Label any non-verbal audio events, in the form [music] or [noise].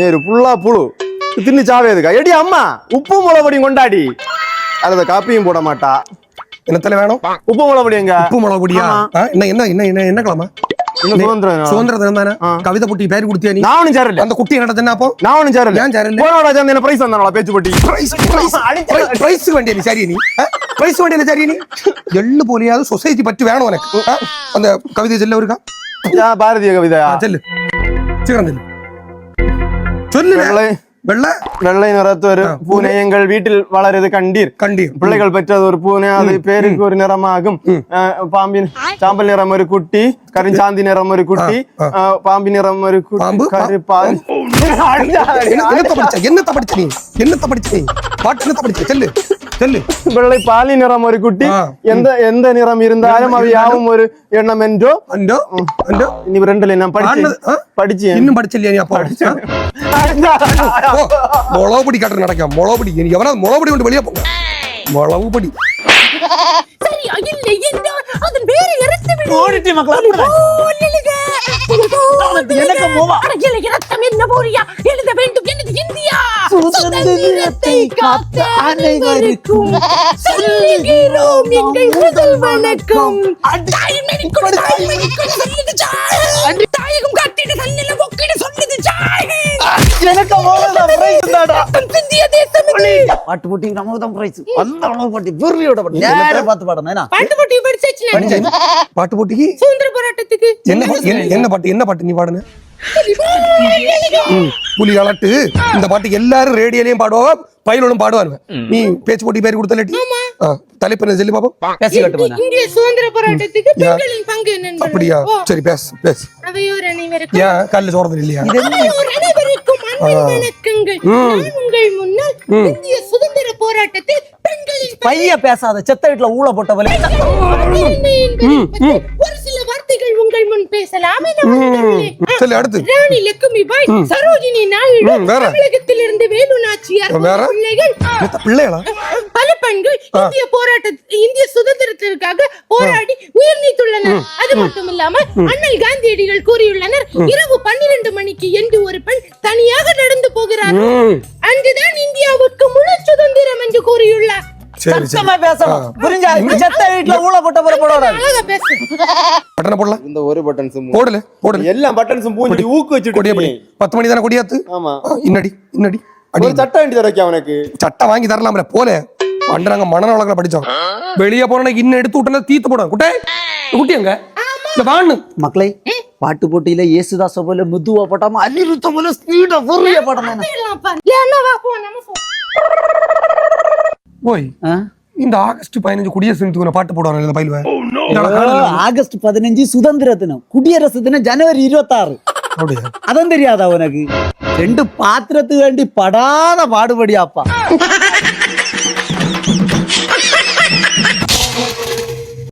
ஏறு புல்லா புழு. தின்னு சாவேதுக்கா எடி அம்மா உப்பு முளபடியும் கொண்டாடி. அதுல காப்பியும் போட மாட்டா. என்னத்துல வேணும்? உப்பு முளபடி எங்க? உப்பு மிளகு பொடியா ஆமா. ஆ, என்ன என்ன என்ன என்ன என்ன கிழமை. சுதந்திர தினம் தானே. கவிதை போட்டி பேர் கொடுத்தியா நீ? நான் சேரல. அந்த குட்டி என்ன தின்னா அப்போ? நான் ஒண்ணும் சேரல. ஏன் சேரல? போனோட சேர்ந்து என்ன பிரைஸ் வந்தாங்களா பேச்சு போட்டி? பிரைஸ் [laughs] வேண்டிய நீ? சரி நீ? பிரைஸ் வேண்டிய சரி நீ? எள்ளு போலியாவது சொசைட்டி பற்றி வேணும் உனக்கு? அந்த கவிதை செல்ல இருக்கா பாரதிய கவிதை செல்லு. சீக்கிரம் செல்லு. சொல்லு. வெள்ளை. வெள்ள. வெள்ளை நிறத்து ஒரு பூனை எங்கள் வீட்டில் வளருது கண்டீர். கண்டீர். பிள்ளைகள் பெற்றது ஒரு பூனை அது பேருக்கு ஒரு நிறமாகும். அஹ், பாம்பின் சாம்பல் நிறம் ஒரு குட்டி கருஞ்சாந்தி நிறம் ஒரு குட்டி அஹ், பாம்பி நிறம் ஒரு பாம்பு, குட்டி பா- கருப்பால் என்ன- என்னத்த படிச்ச என்னத்த படிச்ச நீ என்னத்த படிச்ச நீ பாட்டு என்னத்த படிச்ச செல்லு செல்லு வெள்ளை பாலி நிறம் ஒரு குட்டி ஆ. எந்த எந்த நிறம் இருந்தாலும் அவை யாவும் ஒரு எண்ணம் என்றோ அண்டோ அண்டோ இனி ரெண்டுல நான் படிச்சு ஆனது, ஆ? படிச்சேன் இன்னும் படிச்சலையா நீ அப்பா ஓ, முளவுபடி காட்டுற நடக்க முளவுபடி நீ எவனாவது முளவுபடி கொண்டு வெளியே போங்க முளவுபடி சரியா இல்லை என்றால் அதன் வேறு இறந்து விடு ஓடிட்டு மக்களா போலிலுக. எனக்கு மோவா. அட, இல்லை, இரத்தம் என்ன போறியா எழுத வேண்டும் எனது இந்தியா சுதந்திரத்தை காத்த அனைவருக்கும் சொல்லுகிறோம் எங்கள் முதல் வணக்கம். தாயகம் பொக்கிட சொல்லுது எனக்கு பிரைஸ் தாடா ரத்தம் சிந்திய தேசம் இது. பாட்டு போட்டி நமக்கு தான் பிரைஸ் அந்த அளவு பாட்டி வெறியோட பாட்டு. நேரா பார்த்து பாடணும் என்ன? பாட்டு போட்டி படிச்சாச்சு பாட்டு போட்டிக்கு? சுதந்திர போராட்டத்துக்கு. என்ன பா- என்ன- என்ன பாட்டு என்ன பாட்டு நீ பாடுன? புலி அலட்டு. இந்த பாட்டு எல்லாரும் ரேடியோலயும் பாடுவாங்க பயிலும் பாடுவாங்க நீ பேச்சு போட்டி பேர் கொடுத்தலட்டி. தலைப்பு என்ன சொல்லி பாப்போம். பேசி கட்டுவானே இந்திய சுதந்திர போராட்டத்துக்கு பெண்களின் பங்கு என்னன்னு அப்படியா? சரி பேசு பேசு. அவையோர் அனைவருக்கும் ஏன் சோறது நான் உங்கள் முன்னால் இந்திய சுதந்திர போராட்டத்தில் பெண்களின் பைய பேசாத செத்த வீட்டுல ஊழ போட்டவளே ஒரு சில வார்த்தைகள் உங்கள் முன் பேசலாம். சரி அடுத்து. ராணி லட்சுமிபாய் சரோஜினி நாயுடு? தமிழகத்திலிருந்து வேலு நாச்சியார்? பிள்ளைகள்? பிள்ளைகளா பெண்கள் இந்திய போராட்ட இந்திய சுதந்திரத்திற்காக போராடி உயிர் நீத்துள்ளனர். அது மட்டும் இல்லாமல் அண்ணல் காந்தியடிகள் கூறியுள்ளனர் இரவு பன்னிரண்டு மணிக்கு என்று ஒரு பெண் தனியாக நடந்து போகிறார். அன்றுதான் இந்தியாவுக்கு முழு சுதந்திரம் என்று கூறியுள்ளார். சத்தமா பேசணும். புரிஞ்சா? இந்த செத்த வீட்டுல ஊழ போட்ட போற பட்டனை போடலாம் இந்த ஒரு பட்டன்ஸ் போடல போடல. எல்லா பட்டன்ஸும் பூஞ்சி ஊக்கு கொடிய வச்சுட்டு பத்து மணி தானே கொடியாத்து? ஆமா. இன்னடி இன்னடி. அடி. ஒரு சட்டை வேண்டி தரக்கா அவனுக்கு? சட்டை வாங்கி தரலாம்ல போல. பண்டு நாங்க மன வழக்கில் படிச்சோம் வெளியே போன இன்னும் எடுத்து விட்டனா தீத்து போடும் குட்டே குட்டி அங்க இந்த மக்களே பாட்டு போட்டியில இயேசுதாச போல மெதுவா போட்டாம அனிருத்த போல ஸ்பீடா பொறிய போடணும். போய் இந்த ஆகஸ்ட் பதினஞ்சு குடியரசு தினத்துக்கு பாட்டு போடுவாங்க இந்த பயிலுவ. ஆகஸ்ட் பதினஞ்சு சுதந்திர தினம். குடியரசு தினம் ஜனவரி இருபத்தாறு. அதான் தெரியாதா உனக்கு? ரெண்டு பாத்திரத்துக்கு வேண்டி படாத பாடுபடியாப்பா.